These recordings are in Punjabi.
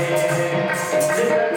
ਉੱਤੇ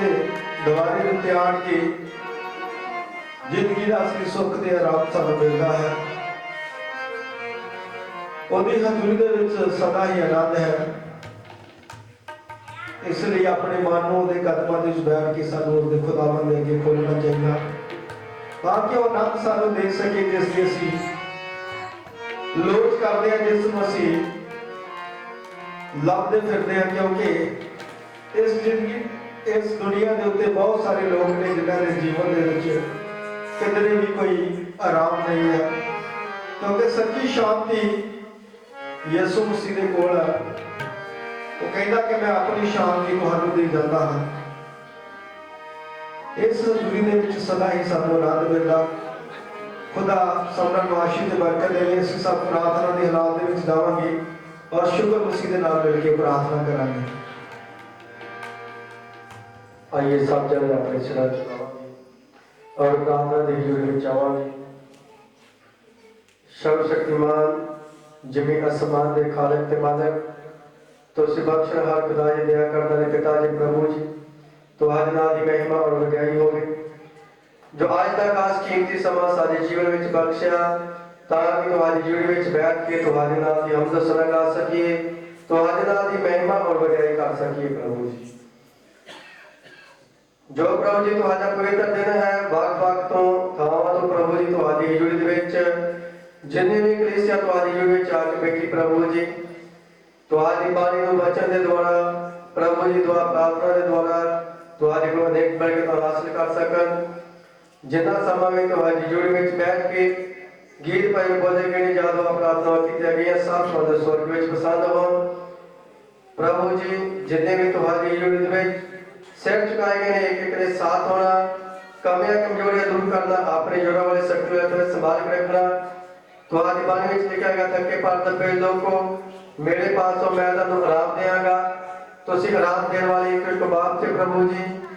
ਦੇ ਦੁਆਰੇ ਉੱਤੇ ਆਣ ਕੇ ਜ਼ਿੰਦਗੀ ਦਾ ਅਸਲੀ ਸੁੱਖ ਤੇ ਆਰਾਮ ਸਾਨੂੰ ਮਿਲਦਾ ਹੈ। ਉਹਦੀ ਹਜ਼ੂਰੀ ਦੇ ਵਿੱਚ ਸਦਾ ਹੀ ਆਨੰਦ ਹੈ। ਇਸ ਲਈ ਆਪਣੇ ਮਨ ਨੂੰ ਉਹਦੇ ਕਦਮਾਂ ਦੇ ਵਿੱਚ ਕੇ ਸਾਨੂੰ ਉਹਦੇ ਖੁਦਾਵੰਦ ਦੇ ਅੱਗੇ ਖੋਲ੍ਹਣਾ ਚਾਹੀਦਾ। ਤਾਂ ਕਿ ਉਹ ਆਨੰਦ ਸਾਨੂੰ ਦੇ ਸਕੇ ਜਿਸ ਦੀ ਅਸੀਂ ਲੋਚ ਕਰਦੇ ਆ ਜਿਸ ਨੂੰ ਅਸੀਂ ਲੱਭਦੇ ਫਿਰਦੇ ਆ ਕਿਉਂਕਿ ਇਸ ਜ਼ਿੰਦਗੀ ਇਸ ਦੁਨੀਆ ਦੇ ਉੱਤੇ ਬਹੁਤ ਸਾਰੇ ਲੋਕ ਨੇ ਜਿਨ੍ਹਾਂ ਦੇ ਜੀਵਨ ਦੇ ਵਿੱਚ ਕਿਤੇ ਵੀ ਕੋਈ ਆਰਾਮ ਨਹੀਂ ਹੈ। ਕਿਉਂਕਿ ਸੱਚੀ ਸ਼ਾਂਤੀ ਯਿਸੂ ਮਸੀਹ ਦੇ ਕੋਲ ਹੈ ਉਹ ਕਹਿੰਦਾ ਕਿ ਮੈਂ ਆਪਣੀ ਸ਼ਾਂਤੀ ਤੁਹਾਨੂੰ ਦੇ ਜਾਂਦਾ ਹਾਂ। ਇਸ ਦੁਨੀਆ ਦੇ ਵਿੱਚ ਸਦਾ ਹੀ ਸਾਨੂੰ ਆਨੰਦ ਮਿਲਦਾ। ਖੁਦਾ ਸਭਨਾਂ ਨੂੰ ਆਸ਼ੀਰਵਾਦ ਤੇ ਬਰਕਤ ਦੇਵੇ ਅਸੀਂ ਸਭ ਪ੍ਰਾਰਥਨਾ ਦੇ ਹਾਲਾਤ ਦੇ ਵਿੱਚ ਜਾਵਾਂਗੇ ਔਰ ਸ਼ੁਕਰ ਮਸੀਹ ਦੇ ਨਾਲ ਮਿਲ ਕੇ ਪ੍ਰਾਰਥਨਾ ਕਰਾਂਗੇ। आइए सब जन अपने सिर और दादा देवी जी के चावा सर्वशक्तिमान जिमी असमान दे खालक ते मालिक तो सि बख्श हर खुदा जी दया करदा ने पिता जी प्रभु जी तो आज नाम दी महिमा और वडाई हो गई जो आज तक आज कीमती समा साजे जीवन विच बख्शा ਤਾਂ ਕਿ ਤੁਹਾਡੀ ਜੀਵਨ ਵਿੱਚ ਬੈਠ ਕੇ ਤੁਹਾਡੇ ਨਾਲ ਦੀ ਹਮਦਸਰਾ ਕਰ ਸਕੀਏ ਤੁਹਾਡੇ ਨਾਲ ਦੀ ਮਹਿਮਾ ਔਰ ਵਡਿਆਈ ਕਰ ਸਕੀਏ ਪ੍ਰਭੂ ਜੀ ਜੋ ਪ੍ਰਭੂ ਜੀ ਤੁਹਾਡਾ ਪਵਿੱਤਰ ਦਿਨ ਹੈ ਵਕ ਵਕ ਤੋਂ ਥਾਵਾਂ ਤੋਂ ਪ੍ਰਭੂ ਜੀ ਤੁਹਾਡੀ ਜੁੜੀ ਦੇ ਵਿੱਚ, ਜਿੰਨੇ ਵੀ ਕਲੀਸਿਆ ਤੁਹਾਡੀ ਜੁੜੀ ਵਿੱਚ ਆ ਕੇ ਬੈਠੀ ਪ੍ਰਭੂ ਜੀ, ਤੁਹਾਡੀ ਬਾਣੀ ਨੂੰ ਵਚਨ ਦੇ ਦੁਆਰਾ, ਪ੍ਰਭੂ ਜੀ ਦੁਆਰਾ ਪ੍ਰਾਰਥਨਾ ਦੇ ਦੁਆਰਾ ਤੁਹਾਡੇ ਕੋਲ ਅਨੇਕ ਬਰਕਤਾਂ ਹਾਸਲ ਕਰ ਸਕਣ। ਜਿੰਨਾ ਸਮਾਂ ਵੀ ਤੁਹਾਡੀ ਜੁੜੀ ਵਿੱਚ ਬੈਠ ਕੇ ਗੀਤ ਭਜਨ ਬੋਲੇ ਗਏ ਜਦੋਂ ਪ੍ਰਾਰਥਨਾ ਕੀਤੀਆਂ ਗਈਆਂ, ਸਭ ਤੁਹਾਡੇ ਸਵਰਗ ਵਿੱਚ ਪਸੰਦ ਹੋਣ। ਪ੍ਰਭੂ ਜੀ, ਜਿੰਨੇ ਵੀ ਤੁਹਾਡੀ ਜੁੜੀ ਦੇ ਵਿੱਚ ਸਿਰ ਝੁਕਾਏ ਗਏ ਨੇ ਇੱਕ ਇੱਕ ਦੇ ਸਾਥ ਹੋਣਾ ਕਮੀਆਂ ਕਮਜ਼ੋਰੀਆਂ ਦੂਰ ਕਰਨਾ ਆਪਣੇ ਜੋੜਾਂ ਵਾਲੇ ਸ਼ਕਤੀ ਤੇ ਸੰਭਾਲ ਕੇ ਰੱਖਣਾ। ਤੁਹਾਡੀ ਬਾਣੀ ਵਿੱਚ ਲਿਖਿਆ ਗਿਆ, ਥੱਕੇ ਪਰ ਦੱਬੇ ਲੋਕੋ, ਮੇਰੇ ਪਾਸੋਂ ਮੈਂ ਤੁਹਾਨੂੰ ਆਰਾਮ ਦੇਵਾਂਗਾ ਤੁਸੀਂ ਆਰਾਮ ਦੇਣ ਵਾਲੇ ਇੱਕ ਇੱਕ ਬਾਪ ਤੇ ਪ੍ਰਭੂ ਜੀ